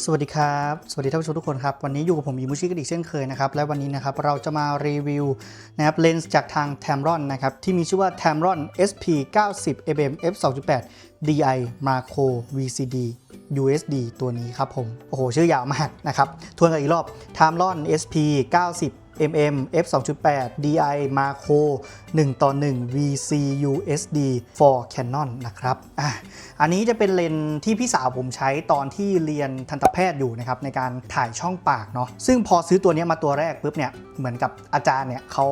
สวัสดีครับ สวัสดีท่านผู้ชมทุกคนครับ วันนี้อยู่กับผมอีมูชิกันอีกเช่นเคยนะครับ และวันนี้นะครับเราจะมารีวิวนะครับเลนส์จากทาง Tamron นะครับที่มีชื่อว่า Tamron SP 90 mm f 2.8 DI Macro VCD USD ตัวนี้ครับผม โอ้โห ชื่อยาวมากนะครับ ทวนกันอีกรอบ Tamron SP 90 mm f 2.8 DI Macro 1 ต่อ 1 VC USD for Canon นะครับอะอันนี้จะเป็นเลนส์ที่พี่สาวผมใช้ตอนที่เรียนทันตแพทย์อยู่นะครับในการถ่ายช่องปากเนาะซึ่งพอซื้อตัวนี้มาตัวแรกปุ๊บเนี่ยเหมือนกับอาจารย์เนี่ยเขา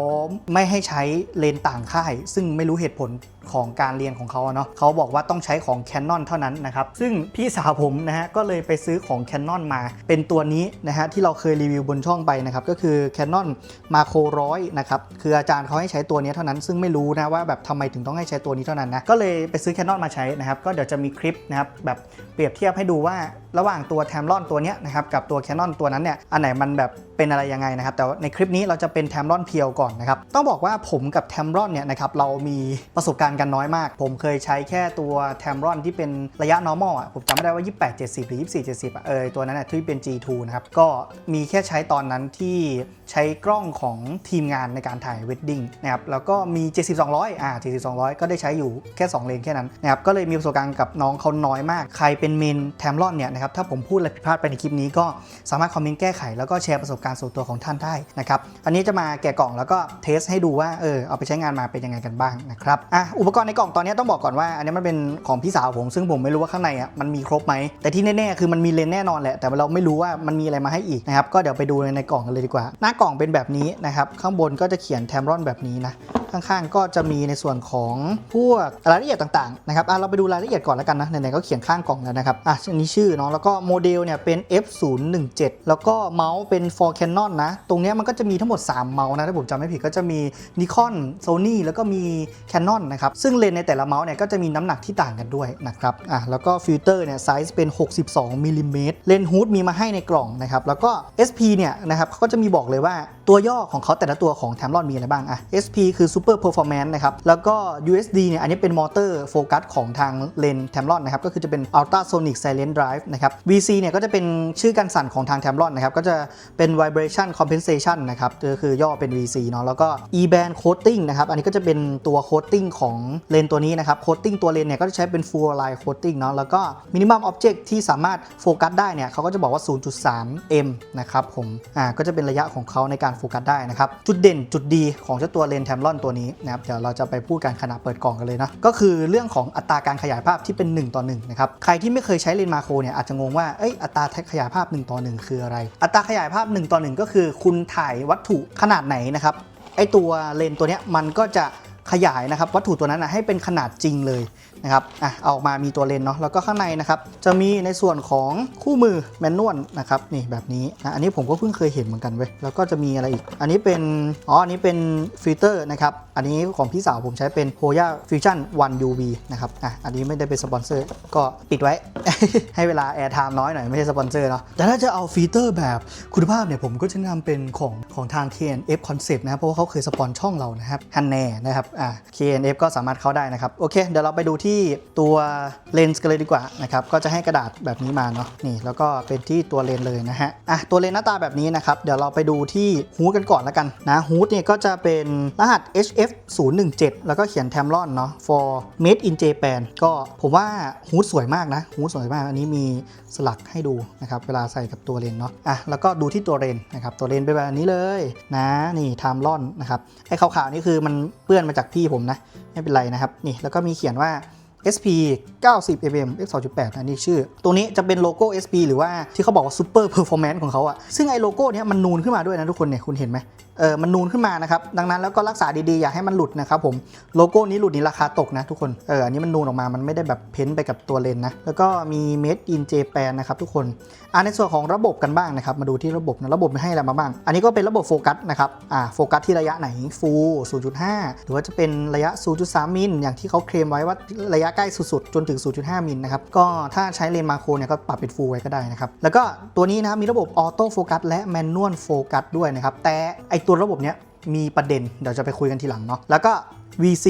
ไม่ให้ใช้เลนส์ต่างค่าย ซึ่งไม่รู้เหตุผล ของการเรียนของเขาเนาะเขาบอกว่าต้องใช้ของ Canon เท่านั้นนะครับ ซึ่งพี่สาวผมนะฮะก็เลยไปซื้อของ Canon มา เป็นตัวนี้นะฮะที่เราเคยรีวิวบนช่องไปนะครับก็คือ Canon Macro 100นะครับคืออาจารย์เขาให้ใช้ตัวนี้เท่านั้น ซึ่งไม่รู้นะว่าแบบทำไมถึงต้องให้ใช้ตัวนี้เท่านั้นนะก็เลยไปซื้อ Canon มาใช้นะครับก็เดี๋ยวจะมีคลิปนะครับแบบเปรียบเทียบให้ดูว่าระหว่างตัว Tamron ตัวนี้นะครับกับตัว Canon ตัวนั้นเนี่ยอันไหนมันแบบเป็นอะไรยังไงนะครับ แต่ในคลิปนี้เราจะเป็น Tamron เพียวก่อนนะครับต้องบอกว่าผมกับ Tamron เนี่ยนะครับเรามีประสบการณ์กันน้อยมาก ผมเคยใช้แค่ตัว Tamron ที่เป็นระยะ normal อะผมจำไม่ได้ว่า 28 70 หรือ 24 70อะเออตัวนั้นอะที่เป็น G2 นะครับก็มีแค่ใช้ตอนนั้นที่ใช้กล้องของทีมงานในการถ่ายเวดดิ้งนะครับแล้วก็มี 7200 อ่า 7200 ก็ได้ใช้อยู่แค่ 2 เลนแค่นั้นนะครับก็เลยมีประสบการณ์กับน้องเขาน้อยมาก ใครเป็นเมน Tamron เนี่ยนะครับถ้าผมพูดอะไรผิดพลาดไปในคลิปนี้ก็สามารถคอมเมนต์แก้ไข แล้วก็แชร์ประสบการณ์ส่วนตัวของท่านได้นะครับอันนี้จะมาแกะกล่องแล้วก็เทสให้ดูว่าเออเอาไปใช้งานมาเป็นยังไงกันบ้างนะครับอะอุปกรณ์ในกล่องตอนนี้ต้องบอกก่อนว่า อันนี้มันเป็นของพี่สาวผมซึ่งผมไม่รู้ว่าข้างในอะมันมีครบไหมแต่ที่แน่ๆคือมันมีเลนส์แน่นอนแหละแต่เราไม่รู้ว่ามันมีอะไรมาให้อีกนะครับก็เดี๋ยวไปดูในกล่องกันเลยดีกว่า หน้ากล่องเป็นแบบนี้นะครับข้างบนก็จะเขียนแทมรอนแบบนี้นะ ข้างๆ ก็จะมีในส่วนของพวกรายละเอียดต่างๆนะครับอะเราไปดูรายละเอียดก่อนแล้วกันนะไหนๆก็เขียนข้างกล่องแล้วนะครับอะอันนี้ชื่อเนาะแล้วก็โมเดลเนี่ยเป็น F017 แล้วก็เมาส์เป็น for Canon นะ ตรงเนี้ยมันก็จะมีทั้งหมด 3 เมาส์นะถ้าผมจำไม่ผิดก็จะมี Nikon Sony แล้วก็มี Canon นะครับซึ่งเลนในแต่ละเมาส์เนี่ยก็จะมีน้ำหนักที่ต่างกันด้วยนะครับอะแล้วก็ฟิลเตอร์เนี่ยไซส์เป็น 62มิลลิเมตรเลนฮูดมีมาให้ในกล่องนะครับแล้วก็ SP เนี่ยนะครับเขาก็จะมีบอกเลยว่า ตัวย่อของเขาแต่ละตัวของ Tamron มีอะไรบ้างอะ SP คือ Super Performance นะครับ แล้วก็ USD เนี่ยอันนี้เป็นมอเตอร์โฟกัสของทางเลน Tamron นะครับ ก็คือจะเป็น Ultrasonic Silent Drive นะครับ VC เนี่ยก็จะเป็นชื่อการสั่นของทาง Tamron นะครับ ก็จะเป็น Vibration Compensation นะครับก็คือย่อเป็น VC เนาะแล้วก็ E band coating นะครับ อันนี้ก็จะเป็นตัว coating ของเลนตัวนี้นะครับ coating ตัวเลนเนี่ยก็จะใช้เป็น full line coating เนาะแล้วก็ minimum object ที่สามารถโฟกัสได้เนี่ยเขาก็จะบอกว่า 0.3 m นะครับผมอ่าก็จะเป็นระยะของเขาในการโฟกัสได้นะครับ จุดเด่นจุดดีของเจ้าตัวเลนแทมลอนตัวนี้นะครับเดี๋ยวเราจะไปพูดกันขณะเปิดกล่องกันเลยนะ ก็คือเรื่องของอัตราการขยายภาพที่เป็น 1 ต่อ1นะครับใครที่ไม่เคยใช้เลนมาโครเนี่ยอาจจะงงว่าเอ้ยอัตราขยายภาพ 1 ต่อ 1 คืออะไร อัตราขยายภาพ 1 ต่อ 1 ก็คือ คุณถ่ายวัตถุขนาดไหนนะครับไอตัวเลนตัวเนี้ยมันก็จะขยายนะครับวัตถุตัวนั้นนะให้เป็นขนาดจริงเลย นะครับอะเอาออกมามีตัวเลนเนาะแล้วก็ข้างในนะครับจะมีในส่วนของคู่มือแมนนวลนะครับนี่แบบนี้นะอันนี้ผมก็เพิ่งเคยเห็นเหมือนกันเว้ยแล้วก็จะมีอะไรอีก อันนี้เป็นอ๋ออันนี้เป็นฟิลเตอร์นะครับอันนี้ของพี่สาวผมใช้เป็น Hoya Fusion 1 UV นะครับอะอันนี้ไม่ได้เป็นสปอนเซอร์ก็ปิดไว้ ให้เวลาแอร์ไทม์น้อยหน่อยไม่ใช่สปอนเซอร์เนาะแต่ถ้าจะเอาฟีเตอร์แบบคุณภาพเนี่ยผมก็จะนะนำเป็นของของทาง KNF Concept นะครับเพราะว่าเขาเคยสปอนช่องเรานะครับฮันแน่นะครับอะ KNF ก็สามารถเข้าได้นะครับโอเคเดี๋ยวเราไปดูที่ที่ตัวเลนส์กันเลยดีกว่านะครับก็จะให้กระดาษแบบนี้มาเนาะนี่แล้วก็เป็นที่ตัวเลนส์เลยนะฮะอะตัวเลนส์หน้าตาแบบนี้นะครับเดี๋ยวเราไปดูที่ฮูดกันก่อนแล้วกันนะฮูดเนี่ยก็จะเป็นรหัส HF 017แล้วก็เขียน Tamron เนาะ for made in Japan ก็ผมว่าฮูดสวยมากนะฮูดสวยมากอันนี้มีสลักให้ดูนะครับเวลาใส่กับตัวเลนส์เนาะอะแล้วก็ดูที่ตัวเลนส์นะครับตัวเลนส์เป็นแบบนี้เลยนะนี่ Tamron นะครับไอ้ขาวๆนี่คือมันเปื้อนมาจากพี่ผมนะไม่เป็นไรนะครับนี่แล้วก็มีเขียนว่า SP 90 mm f 2.8อันนี้ชื่อตรงนี้จะเป็นโลโก้ SP หรือว่าที่เขาบอกว่า Super Performance ของเขาอะซึ่งไอ้โลโก้เนี้ยมันนูนขึ้นมาด้วยนะทุกคนเนี่ยคุณเห็นไหมเออมันนูนขึ้นมานะครับ ดังนั้นแล้วก็รักษาดีๆ อย่าให้มันหลุดนะครับผมโลโก้นี้หลุดนี้ราคาตกนะทุกคนเอออันนี้มันนูนออกมามันไม่ได้แบบเพ้นท์ไปกับตัวเลนนะแล้วก็มี Made in Japan นะครับทุกคนอ่าในส่วนของระบบกันบ้างนะครับมาดูที่ระบบนะระบบให้อะไรมาบ้าง อันนี้ก็เป็นระบบโฟกัสนะครับอ่าโฟกัสที่ระยะไหน Full 0.5 หรือว่าจะเป็นระยะ 0.3 มิลอย่างที่เขาเคลมไว้ว่าระยะใกล้สุดๆ จนถึง 0.5 มิลนะครับ ก็ถ้าใช้เลนส์มาโครเนี่ยก็ปรับเป็นฟูลไว้ก็ได้นะครับ แล้วก็ตัวนี้นะครับมีระบบออโต้โฟกัสและแมนนวลโฟกัสด้วยนะครับ แต่ไอตัวระบบเนี้ยมีประเด็นเดี๋ยวจะไปคุยกันทีหลังเนาะแล้วก็ VC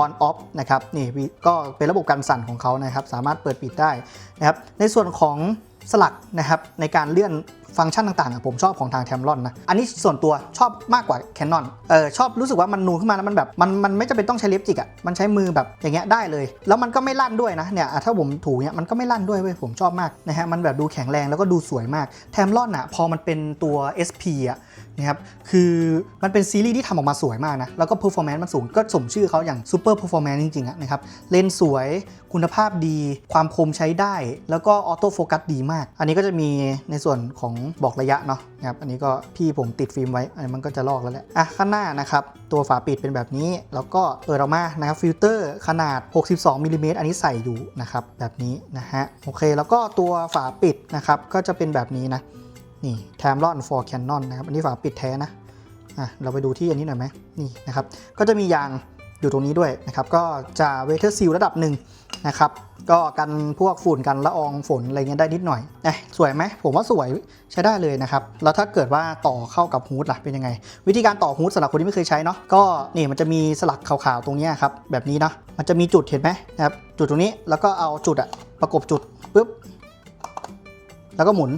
on off นะครับนี่ก็เป็นระบบการสั่นของเขานะครับ สามารถเปิดปิดได้นะครับ ในส่วนของสลักนะครับในการเลื่อนฟังก์ชันต่างๆ ผมชอบของทาง Tamron นะ อันนี้ส่วนตัวชอบมากกว่า Canon เออชอบรู้สึกว่ามันนูนขึ้นมาแล้วมันแบบมันมันไม่จำเป็นต้องใช้เล็บจิกอะมันใช้มือแบบอย่างเงี้ยได้เลย แล้วมันก็ไม่ลั่นด้วยนะเนี่ยถ้าผมถูเนี้ยมันก็ไม่ลั่นด้วยเว้ยผมชอบมากนะฮะมันแบบดูแข็งแรงแล้วก็ดูสวยมาก Tamron อะพอมันเป็นตัว SP อะ นะครับคือมันเป็นซีรีส์ที่ทำออกมาสวยมากนะ แล้วก็ performance มันสูงก็สมชื่อเขาอย่าง super performance จริงๆนะครับเลนส์สวยคุณภาพดี ความคมใช้ได้ แล้วก็ออโต้โฟกัสดีมาก อันนี้ก็จะมีในส่วนของบอกระยะเนาะนะครับอันนี้ก็พี่ผมติดฟิล์มไว้อันนี้มันก็จะลอกแล้วแหละอะข้างหน้านะครับตัวฝาปิดเป็นแบบนี้ แล้วก็เปิดออกมานะครับฟิลเตอร์ขนาด 62มิลลิเมตรอันนี้ใส่อยู่นะครับแบบนี้นะฮะโอเค แล้วก็ตัวฝาปิดนะครับก็จะเป็นแบบนี้นะ นี่ Tamron for Canon นะครับ อันนี้ฝาปิดแท้นะ อะ เราไปดูที่อันนี้หน่อยไหมนี่นะครับ ก็จะมียางอยู่ตรงนี้ด้วยนะครับ ก็จะเวเทอร์ซิลระดับหนึ่งนะครับ ก็กันพวกฝุ่นกันละอองฝนอะไรเงี้ยได้นิดหน่อยเอ๊ะสวยไหม ผมว่าสวยใช้ได้เลยนะครับ แล้วถ้าเกิดว่าต่อเข้ากับฮูดล่ะเป็นยังไง วิธีการต่อฮูดสำหรับคนที่ไม่เคยใช้เนาะ ก็นี่มันจะมีสลักขาวๆตรงนี้ครับ แบบนี้เนาะ มันจะมีจุดเห็นไหมนะครับ จุดตรงนี้ แล้วก็เอาจุดอะประกบจุดปุ๊บ แล้วก็หมุน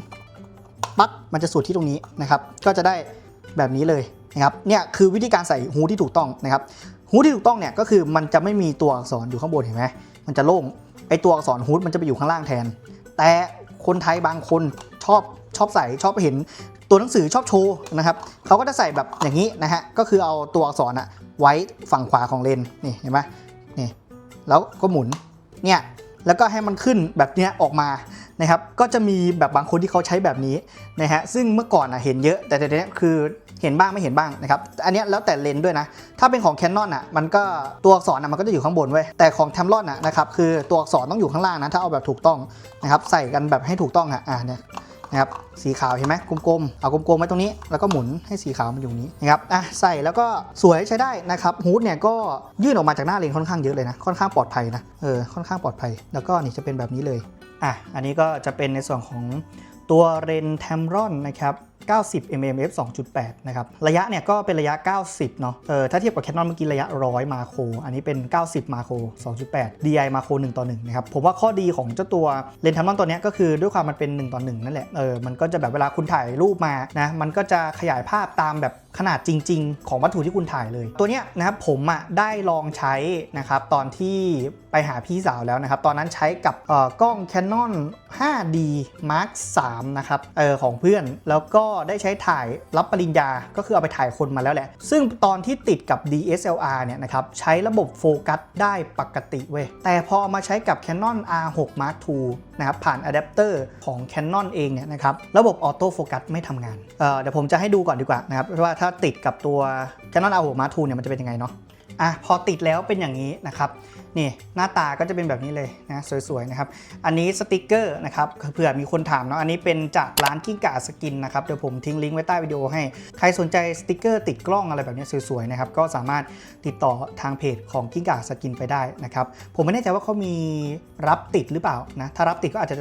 ปั๊บมันจะสูดที่ตรงนี้นะครับ ก็จะได้แบบนี้เลยนะครับ เนี่ยคือวิธีการใส่ฮูที่ถูกต้องนะครับฮูที่ถูกต้องเนี่ยก็คือมันจะไม่มีตัวอักษรอยู่ข้างบนเห็นไหมมันจะโล่ง ไอตัวอักษรฮูดมันจะไปอยู่ข้างล่างแทน แต่คนไทยบางคนชอบชอบใส่ชอบเห็นตัวหนังสือชอบโชว์นะครับเขาก็จะใส่แบบอย่างนี้นะฮะ ก็คือเอาตัวอักษรอะไว้ฝั่งขวาของเลนนี่เห็นไหมนี่แล้วก็หมุนเนี่ยแล้วก็ให้มันขึ้นแบบเนี้ยออกมา นะครับก็จะมีแบบบางคนที่เขาใช้แบบนี้นะฮะซึ่งเมื่อก่อนอะเห็นเยอะ แต่เดี๋ยวนี้คือเห็นบ้างไม่เห็นบ้างนะครับอันนี้แล้วแต่เลนส์ด้วยนะ ถ้าเป็นของ Canon อะมันก็ตัวอักษรอะมันก็จะอยู่ข้างบนเว้ยแต่ของ Tamron อะนะครับคือตัวอักษรต้องอยู่ข้างล่างนะถ้าเอาแบบถูกต้องนะครับใส่กันแบบให้ถูกต้องอะอ่าเนี่ยนะครับสีขาวเห็นไหมกลมๆเอากลมๆไว้ตรงนี้แล้วก็หมุนให้สีขาวมันอยู่นี้นะครับอะใส่แล้วก็สวยใช้ได้นะครับฮูดเนี่ยก็ยื่นออกมาจากหน้าเลนค่อนข้างเยอะเลยนะค่อนข้างปลอดภัยนะเออค่อนข้างปลอดภัย แล้วก็นี่จะเป็นแบบนี้เลย อะอันนี้ก็จะเป็นในส่วนของตัวเรนแทมรอนนะครับ90 mm f 2.8 นะครับ ระยะเนี่ยก็เป็นระยะ 90 เนาะ เออ ถ้าเทียบกับ Canon เมื่อกี้ระยะ 100 มาโคร อันนี้เป็น 90 มาโคร 2.8 DI มาโคร 1 ต่อ 1 นะครับ ผมว่าข้อดีของเจ้าตัวเลนแทมรอนตัวเนี้ยก็คือด้วยความมันเป็น 1 ต่อ 1 นั่นแหละ เออ มันก็จะแบบเวลาคุณถ่ายรูปมา นะ มันก็จะขยายภาพตามแบบ ขนาดจริง ๆ ของวัตถุที่คุณถ่ายเลย ตัวเนี้ยนะครับผมอะได้ลองใช้นะครับตอนที่ไปหาพี่สาวแล้วนะครับ ตอนนั้นใช้กับกล้อง Canon 5D Mark 3นะครับออของเพื่อนแล้วก็ได้ใช้ถ่ายรับปริญญาก็คือเอาไปถ่ายคนมาแล้วแหละ ซึ่งตอนที่ติดกับ DSLR เนี่ยนะครับใช้ระบบโฟกัสได้ปกติเว้ยแต่พอเอามาใช้กับ Canon R6 Mark II นะครับผ่านอะแดปเตอร์ของ Canon เองเนี่ยนะครับระบบออโต้โฟกัสไม่ทำงานเเดี๋ยวผมจะให้ดูก่อนดีกว่านะครับว่าถ้าติดกับตัว Canon R6 Mark II เนี่ยมันจะเป็นยังไงเนาะอะพอติดแล้วเป็นอย่างนี้นะครับ นี่หน้าตาก็จะเป็นแบบนี้เลยนะสวยๆนะครับ อันนี้สติกเกอร์นะครับเผื่อมีคนถามเนาะอันนี้เป็นจากร้านกิ้งก่าสกินนะครับเดี๋ยวผมทิ้งลิงก์ไว้ใต้วิดีโอให้ ใครสนใจสติกเกอร์ติดกล้องอะไรแบบนี้สวยๆนะครับก็สามารถติดต่อทางเพจของกิ้งก่าสกินไปได้นะครับผมไม่แน่ใจว่าเขามีรับติดหรือเปล่านะถ้ารับติดก็อาจจะ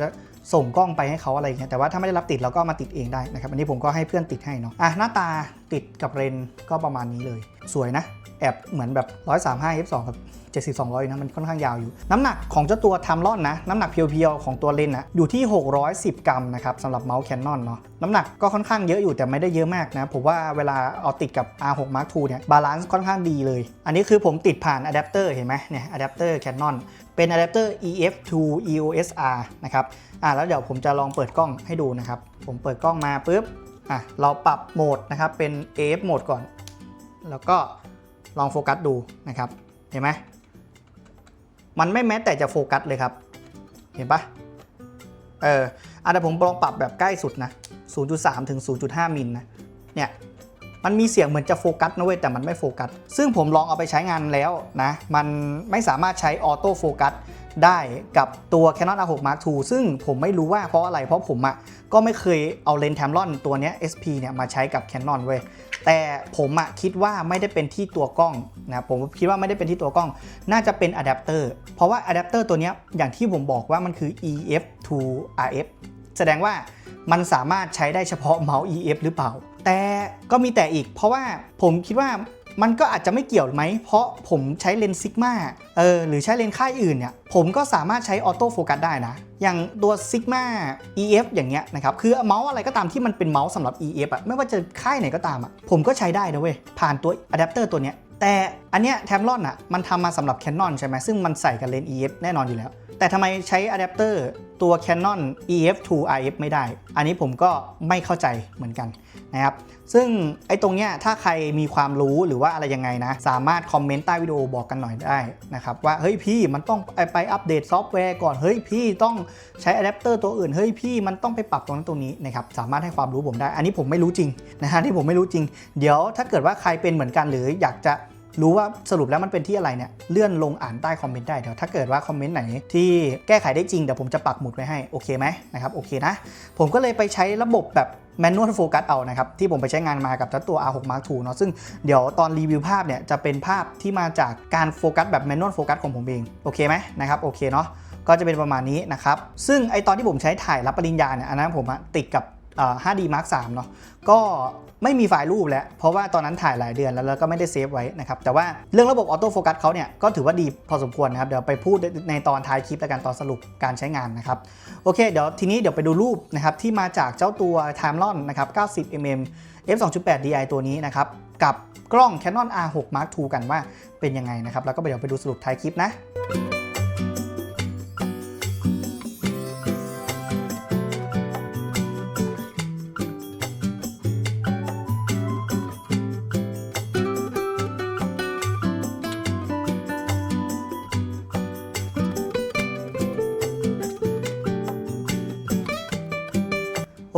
ส่งกล้องไปให้เขาอะไรอย่างเงี้ยแต่ว่าถ้าไม่ได้รับติดเราก็มาติดเองได้นะครับอันนี้ผมก็ให้เพื่อนติดให้เนาะอะหน้าตาติดกับเรนก็ประมาณนี้เลย สวยนะแอบเหมือนแบบ135 f2 กับ 70 200นะมันค่อนข้างยาวอยู่ น้ำหนักของเจ้าตัวทามลอนนะ น้ำหนักเพียวๆของตัวเลนนะอยู่ที่ 610 กรัมนะครับสำหรับเมาส์แคนนอนเนาะน้ำหนักก็ค่อนข้างเยอะอยู่แต่ไม่ได้เยอะมากนะ ผมว่าเวลาเอาติดกับ R6 Mark II เนี่ยบาลานซ์ค่อนข้างดีเลย อันนี้คือผมติดผ่านอะแดปเตอร์เห็นไหมเนี่ยอะแดปเตอร์แคนนอนเป็นอะแดปเตอร์ EF to EOS R นะครับอะแล้วเดี๋ยวผมจะลองเปิดกล้องให้ดูนะครับผมเปิดกล้องมาปุ๊บอะเราปรับโหมดนะครับเป็น AF โหมดก่อน แล้วก็ลองโฟกัสดูนะครับ เห็นไหม มันไม่แม้แต่จะโฟกัสเลยครับ เห็นปะเอออันนี้ผมลองปรับแบบใกล้สุดนะ 0.3 ถึง 0.5 มิลนะ เนี่ย มันมีเสียงเหมือนจะโฟกัสนะเว้ย แต่มันไม่โฟกัส ซึ่งผมลองเอาไปใช้งานแล้วนะ มันไม่สามารถใช้ออโต้โฟกัส ได้กับตัว Canon R6 Mark II ซึ่งผมไม่รู้ว่าเพราะอะไรเพราะผมอะ่ะก็ไม่เคยเอาเลนส์ Tamron ตัวนี้ SP เนี่ยมาใช้กับ Canon เว้ยแต่ผมอะคิดว่าไม่ได้เป็นที่ตัวกล้องนะผมคิดว่าไม่ได้เป็นที่ตัวกล้อง น่าจะเป็นอะแดปเตอร์เพราะว่าอะแดปเตอร์ตัวนี้อย่างที่ผมบอกว่ามันคือ EF to RF แสดงว่ามันสามารถใช้ได้เฉพาะเมาส์ EF หรือเปล่า แต่ก็มีแต่อีก เพราะว่าผมคิดว่า มันก็อาจจะไม่เกี่ยวไหม เพราะผมใช้เลนส์ซิกมาเออหรือใช้เลนส์ค่ายอื่นเนี่ยผมก็สามารถใช้ออโต้โฟกัสได้นะ อย่างตัวซิกมา EF อย่างเงี้ยนะครับคือเมาส์อะไรก็ตามที่มันเป็นเมาส์สำหรับ EF อะไม่ว่าจะค่ายไหนก็ตามอะผมก็ใช้ได้นะเว้ยผ่านตัวอะแดปเตอร์ตัวเนี้ยแต่อันเนี้ยแทมลอนอะมันทำมาสำหรับ Canon ใช่ไหมซึ่งมันใส่กับเลนส์ EF แน่นอนอยู่แล้ว แต่ทำไมใช้อะแดปเตอร์ตัว Canon EF to RF ไม่ได้ อันนี้ผมก็ไม่เข้าใจเหมือนกัน นะครับซึ่งไอ้ตรงเนี้ยถ้าใครมีความรู้หรือว่าอะไรยังไงนะ สามารถคอมเมนต์ใต้วิดีโอบอกกันหน่อยได้นะครับว่าเฮ้ยพี่มันต้องไปไปอัปเดตซอฟต์แวร์ก่อนเฮ้ยพี่ต้องใช้อะแดปเตอร์ตัวอื่นเฮ้ยพี่มันต้องไปปรับตรงนั้นตรงนี้นะครับสามารถให้ความรู้ผมได้ อันนี้ผมไม่รู้จริงนะฮะที่ผมไม่รู้จริง เดี๋ยวถ้าเกิดว่าใครเป็นเหมือนกันหรืออยากจะ รู้ว่าสรุปแล้วมันเป็นที่อะไรเนี่ยเลื่อนลงอ่านใต้คอมเมนต์ได้เดี๋ยวถ้าเกิดว่าคอมเมนต์ไหนที่แก้ไขได้จริงเดี๋ยวผมจะปักหมุดไว้ให้โอเคไหมนะครับโอเคนะ ผมก็เลยไปใช้ระบบแบบ manual focus เอานะครับที่ผมไปใช้งานมากับตัว R6 Mark II เนาะซึ่งเดี๋ยวตอนรีวิวภาพเนี่ยจะเป็นภาพที่มาจากการโฟกัสแบบ manual focus ของผมเองโอเคไหมนะครับโอเคเนาะก็จะเป็นประมาณนี้นะครับซึ่งไอตอนที่ผมใช้ถ่ายรับปริญญาเนี่ยอันนั้นผมติดกับ 5D Mark III เนาะก็ไม่มีไฟล์รูปแล้ว เพราะว่าตอนนั้นถ่ายหลายเดือนแล้วแล้วก็ไม่ได้เซฟไว้นะครับ แต่ว่าเรื่องระบบออโต้โฟกัสเขาเนี่ย ก็ถือว่าดีพอสมควรนะครับ เดี๋ยวไปพูดในตอนท้ายคลิปและกันตอนสรุปการใช้งานนะครับ โอเค เดี๋ยวทีนี้เดี๋ยวไปดูรูปนะครับ ที่มาจากเจ้าตัว Timelon นะครับ 90 mm f 2.8 di ตัวนี้นะครับ กับกล้อง Canon R6 Mark II กันว่าเป็นยังไงนะครับ แล้วก็เดี๋ยวไปดูสรุปท้ายคลิปนะ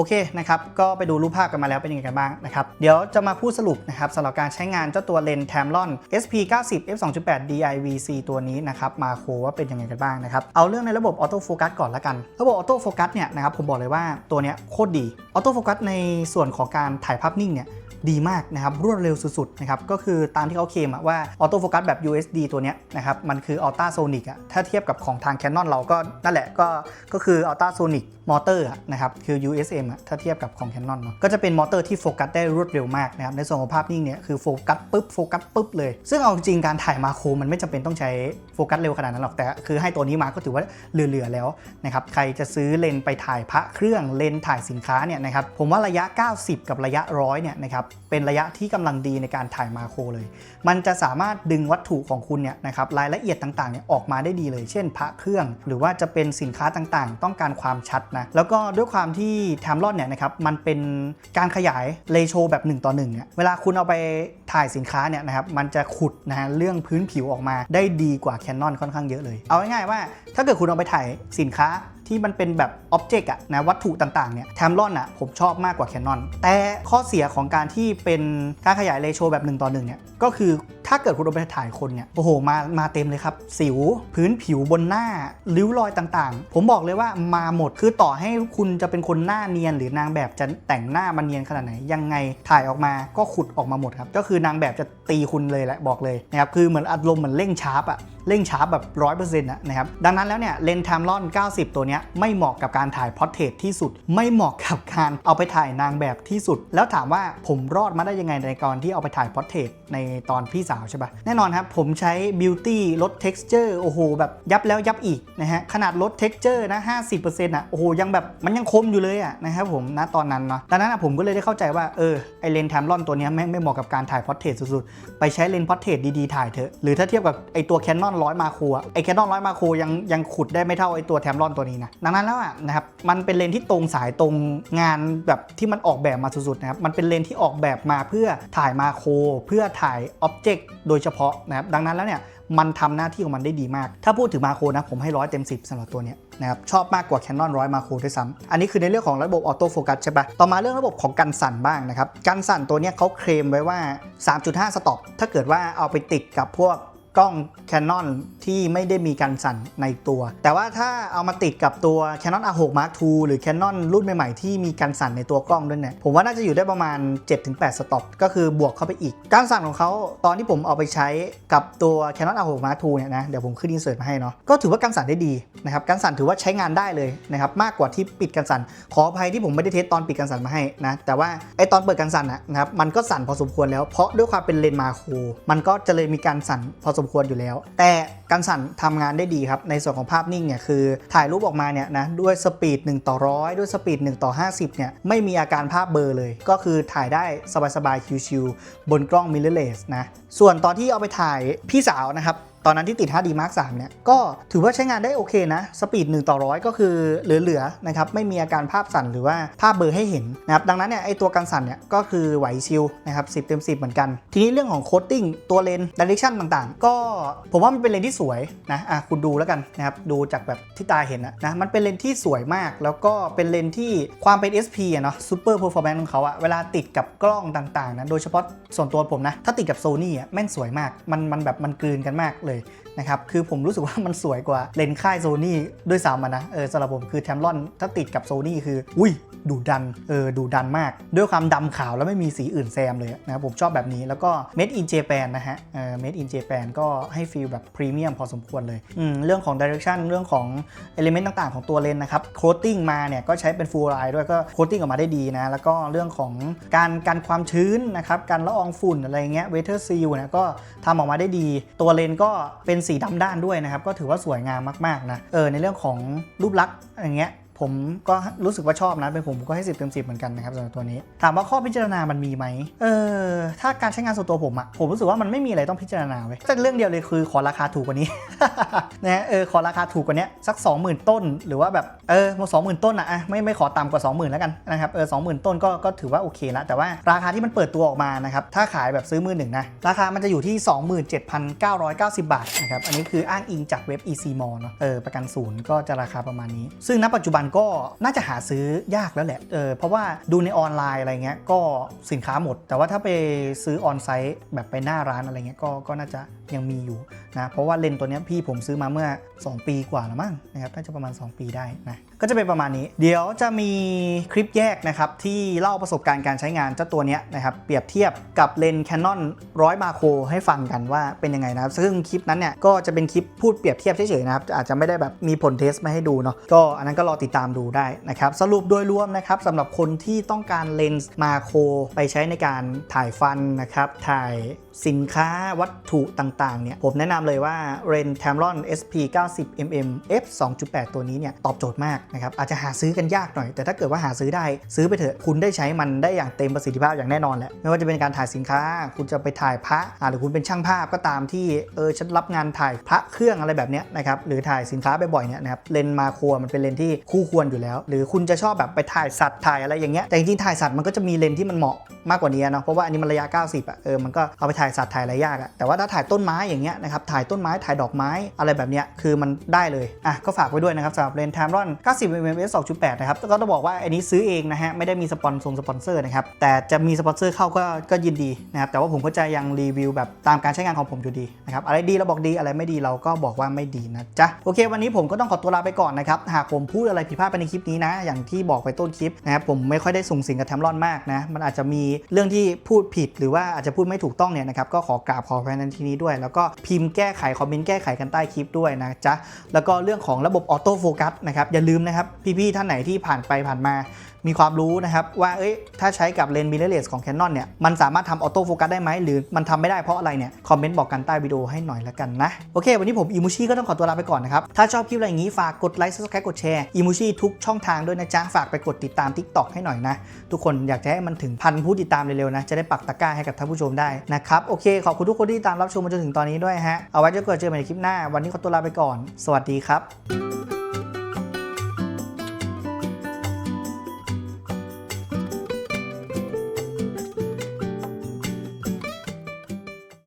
เคนะครับก็ไปดูรูปภาพกันมาแล้วเป็นยังไงกันบ้างนะครับเดี๋ยวจะมาพูดสรุปนะครับสำหรับการใช้งานเจ้าตัวเลนส์ Tamron SP 90 f 2.8 DIVC ตัวนี้นะครับมาโครว่าเป็นยังไงกันบ้างนะครับเอาเรื่องในระบบออโต้โฟกัสก่อนละกันระบบออโต้โฟกัสเนี่ยนะครับผมบอกเลยว่าตัวเนี้ยโคตรดีออโต้โฟกัสในส่วนของการถ่ายภาพนิ่งเนี่ยดีมากนะครับรวดเร็วสุดๆนะครับก็คือตามที่เขาเคลมว่าออโต้โฟกัสแบบ USD ตัวเนี้ยนะครับมันคืออัลต้าโซนิกอะถ้าเทียบกับของทาง Canon เราก็นั่นแหละก็ก็คืออัลต้าโซนิก มอเตอร์นะครับคือ USM ถ้าเทียบกับของ Canon เนาะก็จะเป็นมอเตอร์ที่โฟกัสได้รวดเร็วมากนะครับในส่วนของภาพนิ่งเนี่ยคือโฟกัสปุ๊บโฟกัสปุ๊บเลย ซึ่งเอาจริงการถ่ายมาโครมันไม่จำเป็นต้องใช้โฟกัสเร็วขนาดนั้นหรอกแต่คือให้ตัวนี้มาก็ถือว่าเหลือๆแล้วนะครับใครจะซื้อเลนไปถ่ายพระเครื่องเลนถ่ายสินค้าเนี่ยนะครับผมว่าระยะ 90 กับระยะร้อยเนี่ยนะครับเป็นระยะที่กำลังดีในการถ่ายมาโครเลย มันจะสามารถดึงวัตถุของคุณเนี่ยนะครับรายละเอียดต่างๆเนี่ยออกมาได้ดีเลย เช่น พระเครื่อง หรือว่าจะเป็นสินค้าต่างๆ ต้องการความชัดนะแล้วก็ด้วยความที่ไทมลอดเนี่ยนะครับมันเป็นการขยายเลโชแบบ 1 ต่อ1เนี่ยเวลาคุณเอาไปถ่ายสินค้าเนี่ยนะครับมันจะขุดนะฮะเรื่องพื้นผิวออกมาได้ดีกว่า Canon ค่อนข้างเยอะเลย เอาง่ายๆว่าถ้าเกิดคุณเอาไปถ่ายสินค้า ที่มันเป็นแบบอ็อบเจกต์อะนะวัตถุต่างๆเนี่ยแทมลอนอะผมชอบมากกว่า Canon แต่ข้อเสียของการที่เป็นการขยายเรโชแบบ1ต่อ1เนี่ยก็คือถ้าเกิดคุณเอาไปถ่ายคนเนี่ยโอ้โหมามาเต็มเลยครับ สิวพื้นผิวบนหน้าริ้วรอยต่างๆ ผมบอกเลยว่ามาหมดคือต่อให้คุณจะเป็นคนหน้าเนียน หรือนางแบบจะแต่งหน้ามันเนียนขนาดไหน ยังไงถ่ายออกมาก็ขุดออกมาหมดครับ ก็คือนางแบบจะตีคุณเลยแหละบอกเลยนะครับคือเหมือนอารมณ์เหมือนเร่งชาร์ปอะ เร่งชาร์ปแบบร้อยเปอร์เซ็นต์นะครับ ดังนั้นแล้วเนี่ยเลนส์ Tamron 90 ตัวเนี้ยไม่เหมาะกับการถ่ายพอร์เทรตที่สุด ไม่เหมาะกับการเอาไปถ่ายนางแบบที่สุด แล้วถามว่าผมรอดมาได้ยังไงในกรที่เอาไปถ่ายพอร์เทรตในตอนพี่สาวใช่ปะแน่นอนครับ ผมใช้ Beauty ลด Texture โอ้โห แบบยับแล้วยับอีกนะฮะ ขนาดลด Texture นะ 50%อะโอ้โห ยังแบบมันยังคมอยู่เลยอะนะครับผมณตอนนั้นเนาะดังนั้นผมก็เลยได้เข้าใจว่า เออ ไอเลนส์ Tamron ตัวนี้แม่งไม่เหมาะกับการถ่ายพอร์เทรตสุดๆ ไปใช้เลนส์พอร์เทรตดีๆ ถ่ายเถอะ หรือถ้าเทียบกับไอตัว Canon 100มาโครไอะไอ Canon 100มาโครยังยังขุดได้ไม่เท่าไอตัว Tamron ตัวนี้นะดังนั้นแล้วอะนะครับมันเป็นเลนส์ที่ตรงสายตรงงานแบบที่มันออกแบบมาสุดๆนะครับมันเป็นเลนส์ที่ออกแบบมาเพื่อถ่ายมาโครเพื่อถ่ายอ็อบเจกต์โดยเฉพาะนะครับดังนั้นแล้วเนี่ยมันทำหน้าที่ของมันได้ดีมาก ถ้าพูดถึงมาโครนะผมให้ร้อยเต็ม 10สำหรับตัวเนี้ยนะครับชอบมากกว่า Canon 100 มาโครด้วยซ้ำอันนี้คือในเรื่องของระบบออโต้โฟกัสใช่ปะต่อมาเรื่องระบบของกันสั่นบ้างนะครับกันสั่นตัวเนี้ยเขาเคลมไว้ว่า 3.5 สต็อปถ้าเกิดว่าเอาไปติดกับพวก กล้อง Canon ที่ไม่ได้มีการสั่นในตัว แต่ว่าถ้าเอามาติดกับตัว Canon R6 Mark II หรือ Canon รุ่นใหม่ๆ ที่มีการสั่นในตัวกล้องด้วยเนี่ยผมว่าน่าจะอยู่ได้ประมาณ 7-8 สต็อปก็คือบวกเข้าไปอีก การสั่นของเขาตอนที่ผมเอาไปใช้กับตัว Canon R6 Mark II เนี่ยนะเดี๋ยวผมขึ้นอินเสิร์ตมาให้เนาะก็ถือว่าการสั่นได้ดีนะครับการสั่นถือว่าใช้งานได้เลยนะครับมากกว่าที่ปิดการสั่นขออภัยที่ผมไม่ได้เทสตอนปิดการสั่นมาให้นะแต่ว่าไอตอนเปิดการสั่นนะนะครับมันก็สั่นพอสมควรแล้วเพราะด้วยความเป็นเลนส์มาโครมันก็จะเลยมีการสั่นพอสมควรอยู่แล้ว แต่กันสั่นทำงานได้ดีครับ ในส่วนของภาพนิ่งเนี่ยคือถ่ายรูปออกมาเนี่ยนะด้วยสปีด1ต่อร้อยด้วยสปีด1ต่อ50เนี่ยไม่มีอาการภาพเบลอเลย ก็คือถ่ายได้สบายๆชิวๆบนกล้องมิเรเลสนะส่วนตอนที่เอาไปถ่ายพี่สาวนะครับ ตอนนั้นที่ติด 5D Mark 3เนี่ยก็ถือว่าใช้งานได้โอเคนะ สปีด 1 ต่อร้อยก็คือเหลือๆนะครับไม่มีอาการภาพสั่นหรือว่าภาพเบลอให้เห็นนะครับดังนั้นเนี่ยไอตัวการสั่นเนี่ยก็คือไหวชิลนะครับ10 เต็ม 10 เหมือนกัน ทีนี้เรื่องของโคตติ้งตัวเลนส์ดิเรกชันต่างๆ ก็ผมว่ามันเป็นเลนส์ที่สวยนะอะคุณดูแล้วกันนะครับดูจากแบบที่ตาเห็นนะนะมันเป็นเลนส์ที่สวยมาก แล้วก็เป็นเลนส์ที่ความเป็น SP อะเนาะซูเปอร์เพอร์ฟอร์แมนซ์ของเขาอะเวลาติดกับกล้องต่างๆนะโดยเฉพาะส่วนตัวผมนะถ้าติดกับโซนี่อะแม่งสวยมากมันมันแบบมันกลืนกันมากเลยนะครับ คือผมรู้สึกว่ามันสวยกว่าเลนส์ค่ายโซนี่ด้วยซ้ำนะ เออสำหรับผมคือแทมรอนถ้าติดกับโซนี่คือ อุ้ย ดูดัน เออ ดูดันมาก ด้วยความดำขาวแล้วไม่มีสีอื่นแซมเลยนะครับ ผมชอบแบบนี้ แล้วก็ Made in Japan นะฮะ เออ Made in Japan ก็ให้ฟีลแบบพรีเมียมพอสมควรเลย อืม เรื่องของ Direction เรื่องของ Element ต่างๆ ของตัวเลนนะครับ Coating มาเนี่ยก็ใช้เป็น Full Line ด้วยก็ Coating ออกมาได้ดีนะ แล้วก็เรื่องของการการความชื้นนะครับ การละอองฝุ่นอะไรเงี้ย Weather Seal นี่ยก็ทำออกมาได้ดี ตัวเลนก็เป็นสีดำด้านด้วยนะครับ ก็ถือว่าสวยงามมากๆนะเออในเรื่องของรูปลักษณ์อย่างเงี้ย ผมก็รู้สึกว่าชอบนะเป็นผมก็ให้10เต็ม10เหมือนกันนะครับสำหรับตัวนี้ ถามว่าข้อพิจารณามันมีไหมเออถ้าการใช้งานส่วนตัวผมอะผมรู้สึกว่ามันไม่มีอะไรต้องพิจารณาเว้ยแต่เรื่องเดียวเลยคือขอราคาถูกกว่านี้นะฮะเออขอราคาถูกกว่านี้สัก 20,000 ต้น หรือว่าแบบเออมา20,000ต้นอะอะไม่ไม่ขอต่ำกว่า 20,000 แล้วกันนะครับเออ20,000ต้นก็ก็ถือว่าโอเคละแต่ว่าราคาที่มันเปิดตัวออกมานะครับถ้าขายแบบซื้อมือหนึ่งนะราคามันจะอยู่ที่ 27,990 บาทนะครับอันนี้คืออ้างอิงจากเว็บ EC Mall เนาะเออประกันศูนย์ก็จะราคาประมาณนี้ ซึ่งณปัจจุบันก็น่าจะหาซื้อยากแล้วแหละเออเพราะว่าดูในออนไลน์อะไรเงี้ยก็สินค้าหมด แต่ว่าถ้าไปซื้อออนไซต์แบบไปหน้าร้านอะไรเงี้ยก็ก็น่าจะยังมีอยู่นะเพราะว่าเลนส์ตัวนี้พี่ผมซื้อมาเมื่อ 2 ปีกว่าแล้วมั้งนะครับน่าจะประมาณ 2 ปีได้นะก็จะเป็นประมาณนี้ เดี๋ยวจะมีคลิปแยกนะครับที่เล่าประสบการณ์การใช้งานเจ้าตัวนี้นะครับเปรียบเทียบกับเลนส์ Canon 100มาโครให้ฟังกันว่าเป็นยังไงนะครับ ซึ่งคลิปนั้นเนี่ยก็จะเป็นคลิปพูดเปรียบเทียบเฉยๆนะครับอาจจะไม่ได้แบบมีผลเทสมาให้ดูเนาะก็อันนั้นก็รอติดตามดูได้นะครับสรุปโดยรวมนะครับสำหรับคนที่ต้องการเลนส์มาโครไปใช้ในการถ่ายฟันนะครับถ่ายสินค้าวัตถุต่างๆเนี่ยผมแนะนำเลยว่า Ren Tamron SP 90 mm f 2.8 ตัวนี้เนี่ยตอบโจทย์มากนะครับอาจจะหาซื้อกันยากหน่อย แต่ถ้าเกิดว่าหาซื้อได้ซื้อไปเถอะคุณได้ใช้มันได้อย่างเต็มประสิทธิภาพอย่างแน่นอนแหละไม่ว่าจะเป็นการถ่ายสินค้า คุณจะไปถ่ายพระหรือคุณเป็นช่างภาพก็ตามที่เออฉันรับงานถ่ายพระเครื่องอะไรแบบนี้นะครับหรือถ่ายสินค้าบ่อยๆเนี่ยนะครับเลนมาโครมันเป็นเลนที่คู่ควรอยู่แล้ว หรือคุณจะชอบแบบไปถ่ายสัตว์ถ่ายอะไรอย่างเงี้ยแต่จริงๆถ่ายสัตว์มันก็จะมีเลนที่มันเหมาะมากกว่านี้เนาะเพราะว่าอันนี้มันระยะ 90อะเออมันก็เอาไปถ่ายสัตว์ถ่ายอะไรยากอะแต่ว่าถ้าถ่ายต้นไม้อย่างเงี้ยนะครับถ่ายต้นไม้ถ่ายดอกไม้อะไรแบบเนี้ยคือมันได้เลยอะก็ฝากไว้ด้วยนะครับสำหรับเลนส์ Tamron 90 mm f 2.8 นะครับ ก็ต้องบอกว่าอันนี้ซื้อเองนะฮะ ไม่ได้มีสปอนซงสปอนเซอร์นะครับ แต่จะมีสปอนเซอร์เข้าก็ก็ยินดีนะครับ แต่ว่าผมก็จะยังรีวิวแบบตามการใช้งานของผมอยู่ดีนะครับ อะไรดีเราบอกดี อะไรไม่ดีเราก็บอกว่าไม่ดีนะจ๊ะ โอเค วันนี้ผมก็ต้องขอตัวลาไปก่อนนะครับ หากผมพูดอะไรผิดพลาดไปในคลิปนี้นะ อย่างที่บอกไปต้นคลิปนะครับ ผมไม่ค่อยได้สูงสิงกับแทมรอนมากนะ มันอาจจะมีเรื่องที่พูดผิดหรือว่าอาจจะพูดไม่ถูกต้องเนี่ยนะครับ ก็ขอกราบขออภัยในทีนี้ด้วย แล้วก็พิมพ์แก้ไขคอมเมนต์แก้ไขกันใต้คลิปด้วยนะจ๊ะแล้วก็เรื่องของระบบออโต้โฟกัสนะครับอย่าลืมนะครับพี่ๆท่านไหนที่ผ่านไปผ่านมา มีความรู้นะครับว่าเอ้ยถ้าใช้กับเลนส์มิเรเลสของ Canon เนี่ยมันสามารถทำออโต้โฟกัสได้ไหมหรือมันทำไม่ได้เพราะอะไรเนี่ยคอมเมนต์บอกกันใต้วิดีโอให้หน่อยละกันนะโอเค วันนี้ผมอิมูชิก็ต้องขอตัวลาไปก่อนนะครับถ้าชอบคลิปอะไรอย่างนี้ฝากกดไลค์ subscribe กดแชร์อิมูชิทุกช่องทางด้วยนะจ๊ะฝากไปกดติดตาม TikTok ให้หน่อยนะทุกคนอยากจะให้มันถึงพันผู้ติดตามเร็วๆนะจะได้ปักตะกร้าให้กับท่านผู้ชมได้นะครับโอเคขอบคุณทุกคนที่ตามรับชมมาจนถึงตอนนี้ด้วยฮะเอาไว้จะเกิดเจอกันใหม่ในคลิปหน้า วันนี้ขอตัวลาไปก่อน สวัสดีครับ